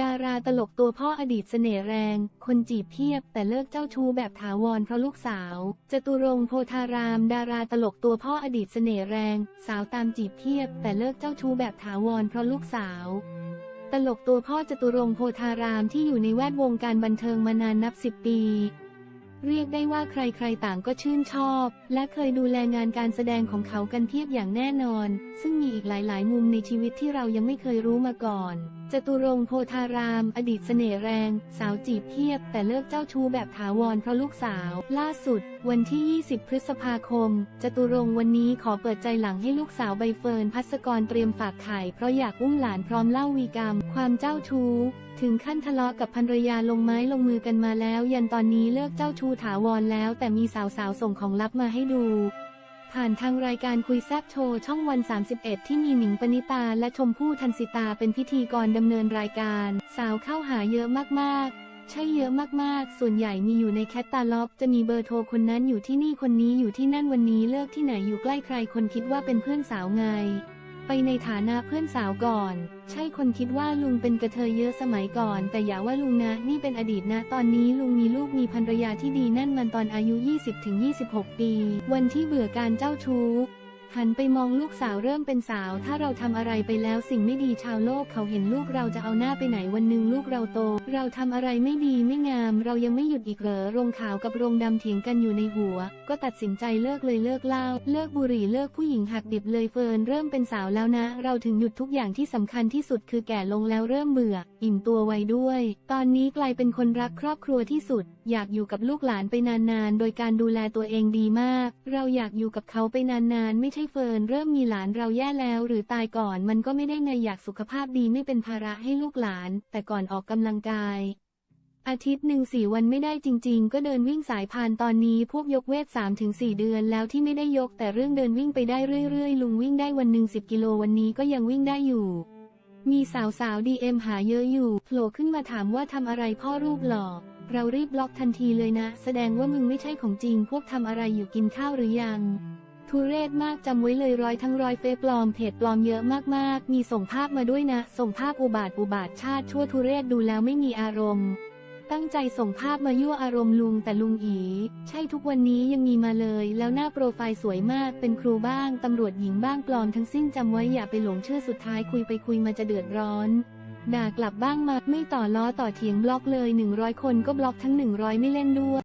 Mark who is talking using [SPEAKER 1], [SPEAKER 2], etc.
[SPEAKER 1] ดาราตลกตัวพ่ออดีตเสน่ห์แรง คนจีบเพียบแต่เลิกเจ้าชู้แบบถาวรเพราะลูกสาว จตุรงโพธาราม ดาราตลกตัวพ่ออดีตเสน่ห์แรง สาวตามจีบเพียบ แต่เลิกเจ้าชู้แบบถาวรเพราะลูกสาว ตลกตัวพ่อจตุรงโพธารามที่อยู่ในแวดวงการบันเทิงมานานนับสิบปี เรียกได้ว่าใครๆต่างก็ชื่นชอบ และเคยดูแลงานการแสดงของเขากันเทียบอย่างแน่นอน ซึ่งมีอีกหลายๆ มุมในชีวิตที่เรายังไม่เคยรู้มาก่อน จตุรงค์โพธาราม อดีตเสน่ห์แรง สาวจีบเพียบ แต่เลิกเจ้าชู้แบบถาวรเพราะลูกสาว ล่าสุด วันที่ 20 พฤษภาคม จตุรงค์วันนี้ขอเปิดใจหลังให้ลูกสาวใบเฟิร์นพัสกรเตรียมฝากไข่เพราะอยากอุ้มหลานพร้อมเล่าวีกรรม ความเจ้าชู้ ถึงขั้นทะเลาะกับภรรยาลงไม้ลงมือกันมาแล้ว ยันตอนนี้เลิกเจ้าชู้ถาวรแล้ว แต่มีสาวๆส่งของลับมาให้ดู ผ่านทางรายการคุยแซบโชว์ช่องวัน 31 ที่มีหนิงปณิตาและชมพู่ทันสิตาเป็นพิธีกรดำเนินรายการ สาวเข้าหาเยอะมากๆ ใช่เยอะมากๆ ส่วนใหญ่มีอยู่ในแคตตาล็อก จะมีเบอร์โทรคนนั้นอยู่ที่นี่คนนี้อยู่ที่นั่นวันนี้เลิกที่ไหนอยู่ใกล้ใครคนคิดว่าเป็นเพื่อนสาวไง ไปในฐานะเพื่อนสาวก่อน ใช่คนคิดว่าลุงเป็นกระเทยเยอะสมัยก่อน แต่อย่าว่าลุงนะ นี่เป็นอดีตนะ ตอนนี้ลุงมีลูกมีภรรยาที่ดีนั่นมันตอนอายุ 20-26 ปี วันที่เบื่อการเจ้าชู้ หันไปมองลูกสาวเริ่มเป็นสาว ถ้าเราทำอะไรไปแล้วสิ่งไม่ดีชาวโลกเขาเห็นลูกเราจะเอาหน้าไปไหนวันหนึ่งลูกเราโต เราทำอะไรไม่ดีไม่งาม เรายังไม่หยุดอีกเหรอโรงขาวกับโรงดำเถียงกันอยู่ในหัว ก็ตัดสินใจเลิกเลยเลิกเล้าเลิกบุหรี่เลิกผู้หญิงหักดิบเลยเฟิร์นเริ่มเป็นสาวแล้วนะ เราถึงหยุดทุกอย่างที่สำคัญที่สุดคือแก่ลงแล้วเริ่มเบื่อ อิ่มตัวไว้ด้วย ตอนนี้กลายเป็นคนรักครอบครัวที่สุด อยากอยู่กับลูกหลานไปนานๆโดยการดูแลตัวเองดีมาก เราอยากอยู่กับเขาไปนานๆไม่ใช่เฟิร์นเริ่มมีหลานเราแย่แล้ว หรือตายก่อนมันก็ไม่ได้ไงอยากสุขภาพดีไม่เป็นภาระให้ลูกหลาน แต่ก่อนออกกำลังกาย อาทิตย์หนึ่งสี่วันไม่ได้จริง ๆ ก็เดินวิ่งสายพานตอนนี้พวกยกเวท3-4ถึงเดือนแล้วที่ไม่ได้ยกแต่เรื่องเดินวิ่งไปได้เรื่อย ๆ ลุงวิ่งได้วันหนึ่ง10 กิโลวันนี้ก็ยังวิ่งได้อยู่ มีสาวสาวดีเอ็มหาเยอะอยู่โผล่ขึ้นมาถามว่าทำอะไรพ่อรูปหล่อเรารีบบล็อกทันทีเลยนะ แสดงว่ามึงไม่ใช่ของจริง พวกทำอะไรอยู่กินข้าวหรือยัง ทุเรศมากจำไว้เลยร้อยทั้งร้อยเฟซปลอมเพจปลอมเยอะมากๆ มีส่งภาพมาด้วยนะ ส่งภาพอุบาทอุบาทชาติชั่วทุเรศดูแล้วไม่มีอารมณ์ ตั้งใจส่งภาพมายั่วอารมณ์ลุงแต่ลุงอีใช่ทุกวันนี้ยังมีมาเลย แล้วหน้าโปรไฟล์สวยมากเป็นครูบ้างตำรวจหญิงบ้างปลอมทั้งสิ้นจำไว้อย่าไปหลงเชื่อสุดท้ายคุยไปคุยมาจะเดือดร้อนด่ากลับบ้างมาไม่ต่อล้อต่อเถียงบล็อกเลย 100 คนก็บล็อกทั้ง 100 ไม่เล่นด้วย